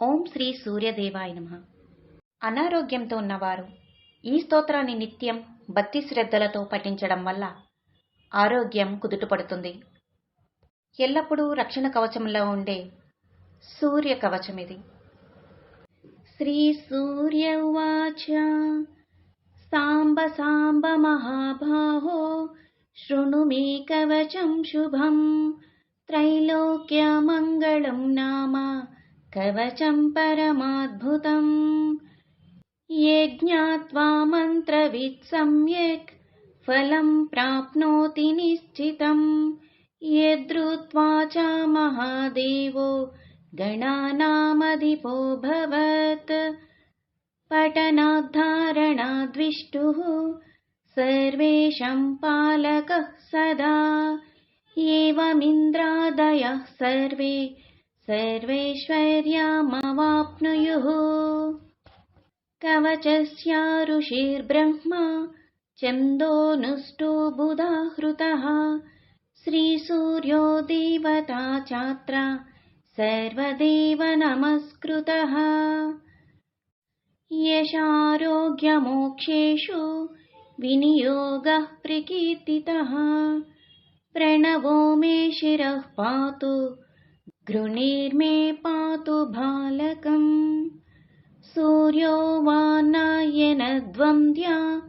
ఓం శ్రీ సూర్యదేవాయ నమ. అనారోగ్యంతో ఉన్నవారు ఈ స్తోత్రాన్ని నిత్యం భక్తి శ్రద్ధలతో పఠించడం వల్ల ఆరోగ్యం కుదుటపడుతుంది. ఎల్లప్పుడూ రక్షణ కవచంలో ఉండే సూర్య కవచం ఇది. శ్రీ సూర్య వాచ సాంబ సాంబ మహాభాహో శృణు మీ కవచం శుభం త్రైలోక్య మంగళం నామ कवचं परमाद्भुतम्। ये ज्ञात्वा मन्त्रवित् सम्यक् फलं प्राप्नोति निश्चितम्। यद्रुत्वा च महादेवो गणानामधिपो भवत्। पठनाद्धारणाद्विष्टुः सर्वेषां पालकः सदा। एवमिन्द्रादयः सर्वे सर्वैश्वर्यमवाप्नुयुः। कवचस्य ऋषिर्ब्रह्मा चन्दोनुष्टो बुधाहृतः। श्रीसूर्यो देवता चात्र सर्वदेव नमस्कृतः यशारोग्यमोक्षेषु विनियोगः प्रकीर्तितः। प्रणवो मे शिरः पातु गृणीर्मे पातु बालकम्। सूर्यो वा नायनद्वन्द्या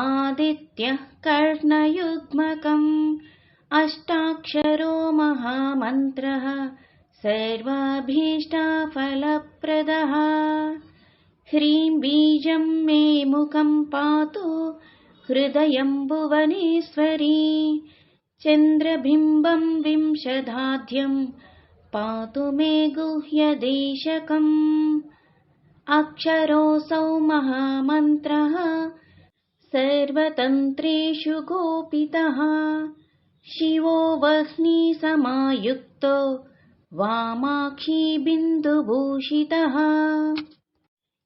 आदित्यः कर्णयुग्मकम्। अष्टाक्षरो महामन्त्रः सर्वाभीष्टफलप्रदः। ह्रीं बीजं मे मुखं पातु हृदयं भुवनेश्वरी। चन्द्रबिम्बं विंशधाध्यं पातु मे गुह्यदेशकम् अक्षरोऽसौ महामन्त्रः। सर्वतन्त्रेषु गोपितः। शिवो वह्निसमायुक्तो वामाक्षी बिन्दुभूषितः।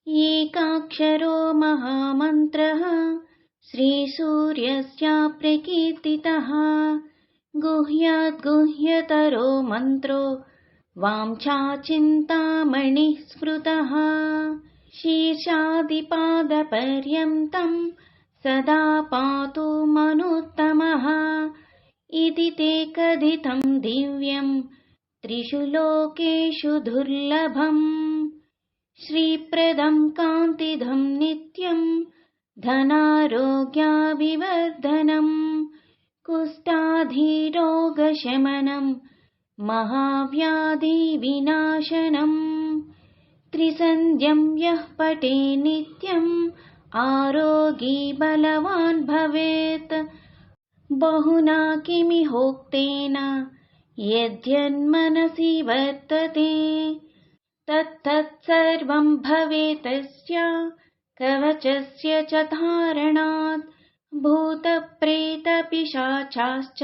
एकाक्षरो महामन्त्रः। श्रीसूर्यस्य प्रकीर्तितः गुह्याद्गुह्यतरो मन्त्रो वाञ्छाचिन्तामणिः स्मृतः। शीर्षादिपादपर्यन्तं सदा पातु मनुत्तमः। इति ते कथितं दिव्यं त्रिषु लोकेषु दुर्लभम्। श्रीप्रदं कान्तिधं नित्यम् धनारोग्याभिवर्धनम्। कुष्ठाधिरोगशमनम् महाव्याधिविनाशनम्। त्रिसन्ध्यं यः पटे नित्यम् आरोगी बलवान् भवेत्। बहुना किमिहोक्तेन यद्यन्मनसि वर्तते। तत्तत्सर्वं भवेतस्य कवचस्य च धारणात्। भूतप्रेतपिशाचाश्च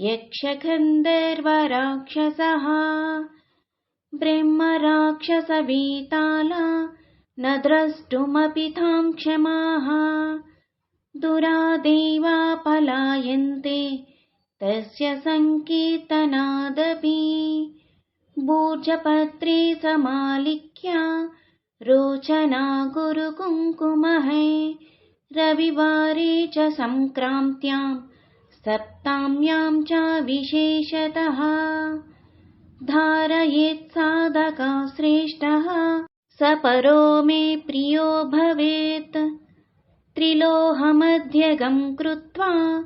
यक्षगन्धर्वराक्षसः ब्रह्मराक्षसवीताला न द्रष्टुमपि तां क्षमाः। दुरादेवा पलायन्ते तस्य सङ्कीर्तनादपि। भूर्जपत्रे समालिख्य रोचना गुरुकुङ्कुमहे रविवारे च सङ्क्रान्त्यां सप्ताम्यां च विशेषतः। धारयेत् साधका श्रेष्ठः। स परो मे प्रियो भवेत्। त्रिलोहमध्यगं कृत्वा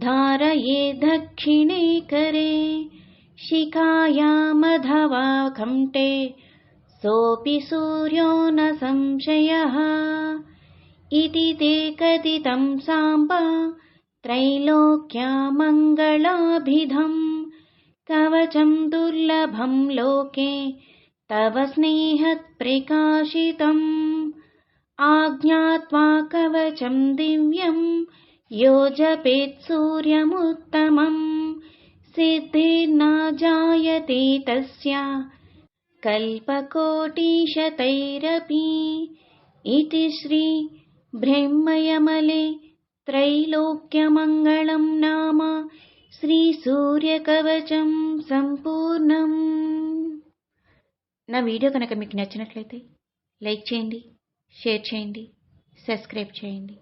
धारये दक्षिणे करे। शिखायामधवा कण्ठे सोऽपि सूर्यो न संशयः। इति ते कथितं साम्ब त्रैलोक्यमङ्गलाभिधम्। कवचं दुर्लभं लोके तव स्नेहत्प्रकाशितम्। आज्ञात्वा कवचं दिव्यं यो जपेत् सूर्यमुत्तमम्। सिद्धिर्न जायते तस्य। कल्पकोटिशतैरपि। इति श्री ब्रह्मयमले त्रैलोक्यमङ्गलं नाम श्रीसूर्यकवचं सम्पूर्णम् నా వీడియో కనుక మీకు నచ్చినట్లయితే లైక్ చేయండి షేర్ చేయండి సబ్స్క్రైబ్ చేయండి